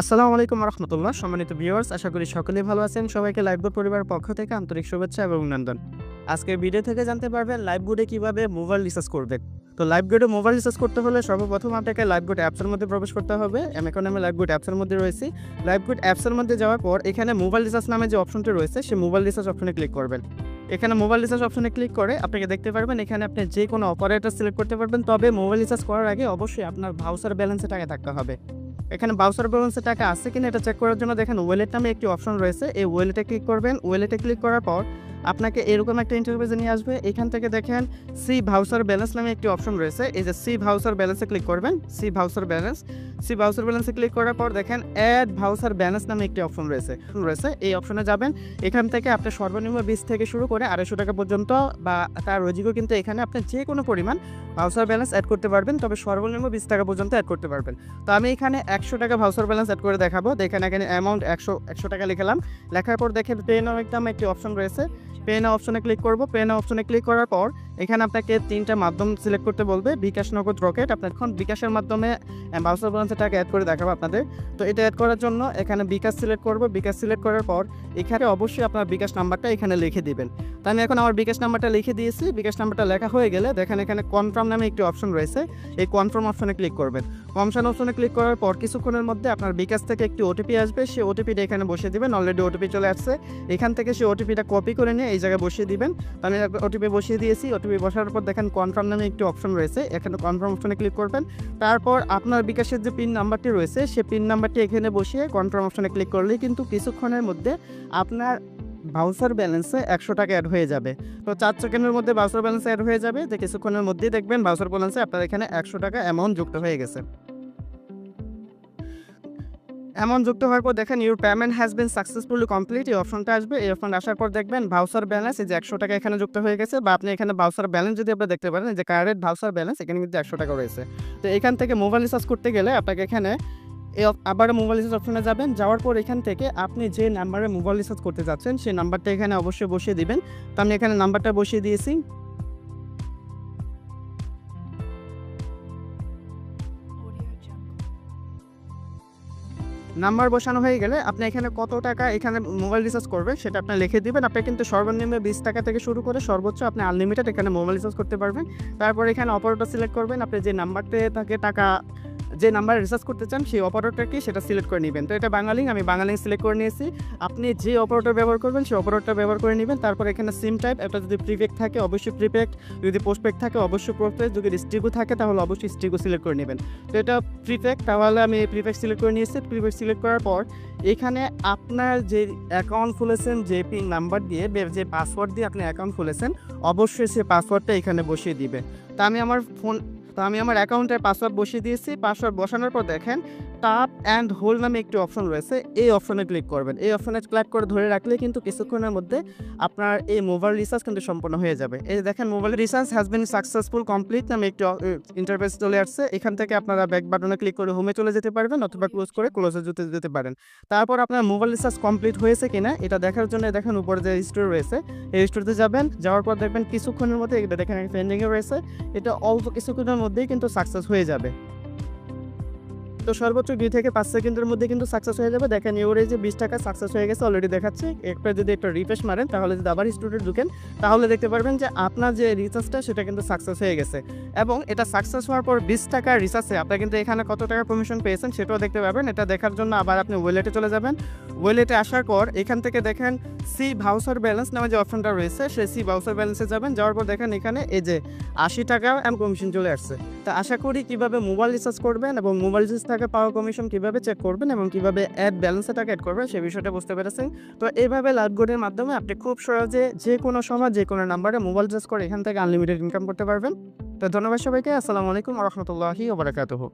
আসসালামু আলাইকুম রহমতুল্লাহ। সম্মানিত ভিউয়ার্স, আশা করি সকলেই ভালো আছেন। সবাইকে লাইভবোর্ড পরিবার পক্ষ থেকে আন্তরিক শুভেচ্ছা এবং অভিনন্দন। আজকের ভিডিও থেকে জানতে পারবেন লাইভবোর্ডে কীভাবে মোবাইল রিচার্জ করবেন তো লাইভবোর্ডে মোবাইল রিচার্জ করতে হলে সর্বপ্রথম আপনাকে লাইভবোর্ড অ্যাপসের মধ্যে প্রবেশ করতে হবে। এখন আমি লাইভবোর্ড অ্যাপসের মধ্যে রয়েছি। লাইভবোর্ড অ্যাপসের মধ্যে যাওয়ার পর এখানে মোবাইল রিচার্জ নামে যে অপশনটি রয়েছে, সেই মোবাইল রিচার্জ অপশনে ক্লিক করবেন। এখানে মোবাইল রিচার্জ অপশনে ক্লিক করে আপনাকে দেখতে পারবেন এখানে আপনি যে কোনো অপারেটর সিলেক্ট করতে পারবেন। তবে মোবাইল রিচার্জ করার আগে অবশ্যই আপনার ভাউচার ব্যালেন্সে টাকা থাকতে হবে। এখানে বাউসার ব্যালেন্সে টাকা আছে কিনা এটা চেক করার জন্য দেখেন ওয়েলেট নামে একটি অপশন রয়েছে। এই ওয়েলেটে ক্লিক করবেন। ওয়েলেটে ক্লিক করার পর আপনাকে এরকম একটা ইন্টারভিউজে নিয়ে আসবে। এখান থেকে দেখেন সি ভাউসার ব্যালেন্স নামে একটি অপশন রয়েছে। এই যে সি ভাউসার ব্যালেন্সে ক্লিক করবেন। C voucher balance C voucher ব্যালেন্সে ক্লিক করার পর দেখেন অ্যাড ভাউসার ব্যালেন্স নামে একটি অপশন রয়েছে। রয়েছে। এই অপশনে যাবেন। এখান থেকে আপনি সর্বনিম্ন বিশ থেকে শুরু করে আড়াইশো টাকা পর্যন্ত বা তার রোজিকও কিন্তু এখানে আপনি যে কোনো পরিমাণ ভাউসার ব্যালেন্স অ্যাড করতে পারবেন। তবে সর্বনিম্ন বিশ টাকা পর্যন্ত অ্যাড করতে পারবেন। তো আমি এখানে একশো টাকা ভাউসার ব্যালেন্স অ্যাড করে দেখাবো। দেখেন এখানে অ্যামাউন্ট একশো একশো টাকা লিখলাম। লেখার পর দেখেন পে একদম একটি অপশন রয়েছে। পে নাও অপশনে ক্লিক করব। পেন অপশনে ক্লিক করার পর এখানে আপনাকে তিনটা মাধ্যম সিলেক্ট করতে বলবে। বিকাশ নগদ রকেট। আপনার এখন বিকাশের মাধ্যমে বাউসার ব্যালেন্সে টাকা অ্যাড করে দেখাবো আপনাদের। তো এটা অ্যাড করার জন্য এখানে বিকাশ সিলেক্ট করব। বিকাশ সিলেক্ট করার পর এখানে অবশ্যই আপনার বিকাশ নাম্বারটা এখানে লিখে দিবেন। আমি এখন আমার বিকাশ নাম্বারটা লিখে দিয়েছি। বিকাশ নাম্বারটা লেখা হয়ে গেলে দেখেন এখানে কনফার্ম নামে একটি অপশন রয়েছে। এই কনফার্ম অপশনে ক্লিক করবেন। কনফার্ম অপশনে ক্লিক করার পর কিছুক্ষণের মধ্যে আপনার বিকাশ থেকে একটি ওটিপি আসবে। সেই ওটিপিটা এখানে বসিয়ে দিবেন। অলরেডি ওটিপি চলে আসছে। এখান থেকে সেই ওটিপিটা কপি করে নিয়ে এই জায়গায় বসিয়ে দিবেন। আমি ওটিপি বসিয়ে দিয়েছি। ওটিপি বসার পর দেখেন কনফার্ম নামে একটি অপশন রয়েছে। এখানে কনফার্ম অপশনে ক্লিক করবেন। তারপর আপনার বিকাশের যে পিন নাম্বারটি রয়েছে সেই পিন নাম্বারটি এখানে বসিয়ে কনফার্ম অপশনে ক্লিক করলেই কিন্তু কিছুক্ষণের মধ্যে আপনার ভাউচার ব্যালেন্সে একশো টাকা অ্যাড হয়ে যাবে। তো চার সেকেন্ডের মধ্যে ভাউচার ব্যালেন্স অ্যাড হয়ে যাবে, যে কিছুক্ষণের মধ্যেই দেখবেন ভাউচার ব্যালেন্সে আপনার এখানে একশো টাকা অ্যামাউন্ট যুক্ত হয়ে গেছে। অ্যামাউন্ট যুক্ত হওয়ার পর দেখেন your payment has been successfully complete এই অপশনটা আসবে। এই অপশন আসার পর দেখবেন ভাউসার ব্যালেন্স এই যে একশো টাকা এখানে যুক্ত হয়ে গেছে, বা আপনি এখানে ভাউসার ব্যালেন্স যদি আপনি দেখতে পারেন যে কারেন্ট ভাউসার ব্যালেন্স এখানে কিন্তু একশো টাকা রয়েছে। তো এখান থেকে মোবাইল রিচার্জ করতে গেলে আপনাকে এখানে অপ- আবার মোবাইল রিচার্জ অপশনে যাবেন। যাওয়ার পর এখান থেকে আপনি যে নাম্বারে মোবাইল রিচার্জ করতে যাচ্ছেন, সেই নাম্বারটা এখানে অবশ্যই বসিয়ে দিবেন। তো আমি এখানে নাম্বারটা বসিয়ে দিয়েছি। নাম্বার বসানো হয়ে গেলে আপনি এখানে কত টাকা এখানে মোবাইল রিচার্জ করবে সেটা আপনি লিখে দিবেন। আপনি কিন্তু সর্বনিম্ন বিশ টাকা থেকে শুরু করে সর্বোচ্চ আপনি আনলিমিটেড এখানে মোবাইল রিচার্জ করতে পারবেন। তারপর এখানে অপারেটর সিলেক্ট করবেন। আপনি যে নাম্বারতে থাকে টাকা যে নাম্বার রিচার্জ করতে চান, সেই অপারেটরকে সেটা সিলেক্ট করে নেবেন। তো এটা বাঙালি আমি বাঙালি সিলেক্ট করে নিয়েছি। আপনি যে অপারেটর ব্যবহার করবেন, সেই অপারেটর ব্যবহার করে নেবেন। তারপর এখানে সিম টাইপ একটা যদি প্রিপেড থাকে, অবশ্যই প্রিপেড যদি পোস্টপেড থাকে, অবশ্যই পোস্টপেড যদি স্টিগো থাকে, তাহলে অবশ্যই স্টিগো সিলেক্ট করে নেবেন। তো এটা প্রিপেড তাহলে আমি প্রিপেড সিলেক্ট করে নিয়েছি। প্রিপেড সিলেক্ট করার পর, এখানে আপনার যে অ্যাকাউন্ট খুলেছেন, যে পিন নাম্বার দিয়ে, যে পাসওয়ার্ড দিয়ে আপনি অ্যাকাউন্ট খুলেছেন, অবশ্যই সে পাসওয়ার্ডটা এখানে বসিয়ে দিবে। তা আমি আমার ফোন তো আমি আমার অ্যাকাউন্টের পাসওয়ার্ড বসিয়ে দিয়েছি। পাসওয়ার্ড বসানোর পর দেখেন, টাপ অ্যান্ড হোল নামে একটি অপশন রয়েছে। এই অপশনে ক্লিক করবেন। এই অপশনে ক্লিক করে ধরে রাখলে কিন্তু কিছুক্ষণের মধ্যে আপনার এই মোবাইল রিচার্জ কিন্তু সম্পন্ন হয়ে যাবে। এই দেখেন, mobile recharge has been successful complete নামে একটি ইন্টারফেস চলে আসছে। এখান থেকে আপনারা ব্যাক বাটনে ক্লিক করে হোমে চলে যেতে পারবেন অথবা ক্লোজ করে ক্লোজে যেতে যেতে পারেন। তারপর আপনার মোবাইল রিচার্জ কমপ্লিট হয়েছে কিনা, এটা দেখার জন্য দেখেন উপরে যে স্টোর রয়েছে, এই স্টোরতে যাবেন। যাওয়ার পর দেখবেন কিছুক্ষণের মধ্যে এটা দেখেন পেন্ডিংয়ে রয়েছে। এটা অল্প কিছুক্ষণের মধ্যেই কিন্তু সাকসেস হয়ে যাবে। তো সর্বোচ্চ দুই থেকে পাঁচ সেকেন্ডের মধ্যে কিন্তু সাকসেস হয়ে যাবে। দেখেন এই যে বিশ টাকা সাকসেস হয়ে গেছে অলরেডি দেখাচ্ছে। একটা যদি একটা রিফ্রেশ মারেন, তাহলে যদি আবার স্টুডেন্ট ঢুকেন, তাহলে দেখতে পারবেন যে আপনার যে রিচার্জটা সেটা কিন্তু সাকসেস হয়ে গেছে। এবং এটা সাকসেস হওয়ার পর বিশ টাকার রিচার্জে আপনি কিন্তু এখানে কত টাকা কমিশন পেয়েছেন, সেটাও দেখতে পাবেন এটা দেখার জন্য আবার আপনি ওয়েলেটে চলে যাবেন। ওয়েলেটে আসার পর এখান থেকে দেখেন সি ভাউসার ব্যালেন্স নামে যে অপশনটা রয়েছে সেই সি ভাউসার ব্যালেন্সে যাবেন। যাওয়ার পর দেখেন এখানে এই যে আশি টাকা এম কমিশন চলে আসছে। তা আশা করি কীভাবে মোবাইল রিচার্জ করবেন এবং মোবাইল রিচার্জ থেকে পাওয়া কমিশন কীভাবে চেক করবেন এবং কীভাবে অ্যাড ব্যালেন্সে টাকা অ্যাড করবেন সে বিষয়টা বুঝতে পেরেছেন। তো এইভাবে লাটগোডের গোডের মাধ্যমে আপনি খুব সহজে যে কোনো সময় যে কোনো নাম্বারে মোবাইল চার্জ করে এখান থেকে আনলিমিটেড ইনকাম করতে পারবেন। তো ধন্যবাদ সবাইকে। আসসালামু আলাইকুম রহমতুল্লাহি ওবরাকাতুহু